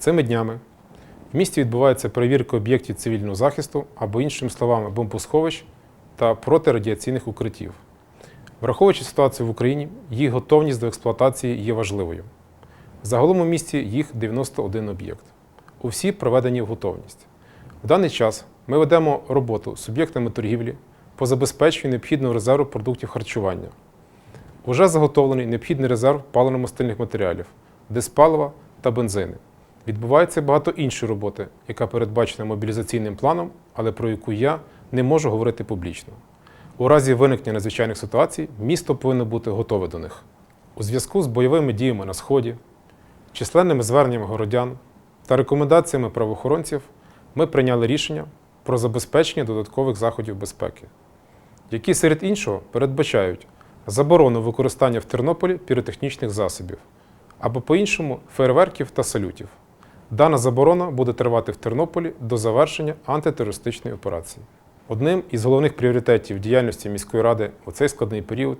Цими днями в місті відбувається перевірка об'єктів цивільного захисту або, іншими словами, бомбосховищ та протирадіаційних укриттів. Враховуючи ситуацію в Україні, їх готовність до експлуатації є важливою. Загалом у місті їх 91 об'єкт. Усі проведені в готовність. В даний час ми ведемо роботу з суб'єктами торгівлі по забезпеченню необхідного резерву продуктів харчування. Уже заготовлений необхідний резерв паливно-мастильних матеріалів, диспалива та бензини. Відбувається багато іншої роботи, яка передбачена мобілізаційним планом, але про яку я не можу говорити публічно. У разі виникнення надзвичайних ситуацій місто повинно бути готове до них. У зв'язку з бойовими діями на Сході, численними зверненнями городян та рекомендаціями правоохоронців ми прийняли рішення про забезпечення додаткових заходів безпеки, які серед іншого передбачають заборону використання в Тернополі піротехнічних засобів або по-іншому фейерверків та салютів. Дана заборона буде тривати в Тернополі до завершення антитерористичної операції. Одним із головних пріоритетів діяльності міської ради у цей складний період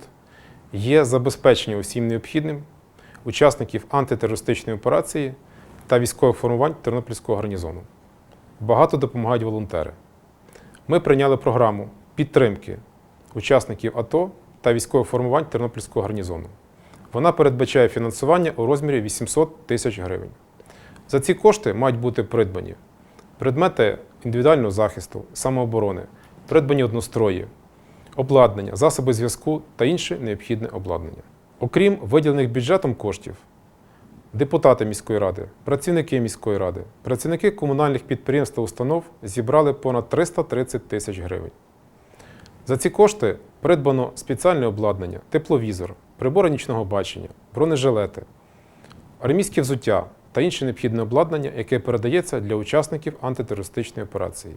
є забезпечення усім необхідним учасників антитерористичної операції та військових формувань Тернопільського гарнізону. Багато допомагають волонтери. Ми прийняли програму підтримки учасників АТО та військових формувань Тернопільського гарнізону. Вона передбачає фінансування у розмірі 800 тисяч гривень. За ці кошти мають бути придбані предмети індивідуального захисту, самооборони, придбані однострої, обладнання, засоби зв'язку та інше необхідне обладнання. Окрім виділених бюджетом коштів, депутати міської ради, працівники міської ради, працівники комунальних підприємств та установ зібрали понад 330 тисяч гривень. За ці кошти придбано спеціальне обладнання, тепловізор, прибори нічного бачення, бронежилети, армійське взуття та інше необхідне обладнання, яке передається для учасників антитерористичної операції.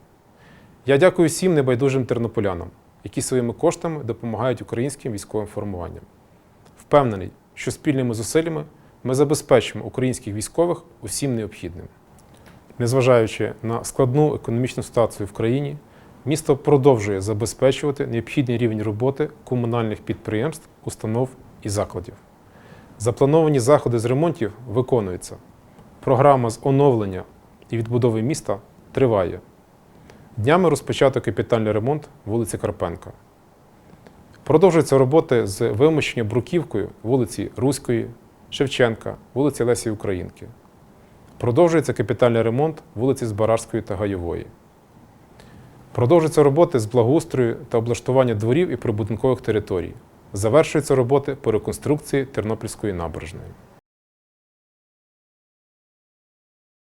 Я дякую всім небайдужим тернополянам, які своїми коштами допомагають українським військовим формуванням. Впевнений, що спільними зусиллями ми забезпечимо українських військових усім необхідним. Незважаючи на складну економічну ситуацію в країні, місто продовжує забезпечувати необхідний рівень роботи комунальних підприємств, установ і закладів. Заплановані заходи з ремонтів виконуються. Програма з оновлення і відбудови міста триває. Днями розпочато капітальний ремонт вулиці Карпенка. Продовжуються роботи з вимощення бруківкою вулиці Руської, Шевченка, вулиці Лесі Українки. Продовжується капітальний ремонт вулиці Збаражської та Гайової. Продовжуються роботи з благоустрою та облаштування дворів і прибудинкових територій. Завершуються роботи по реконструкції Тернопільської набережної.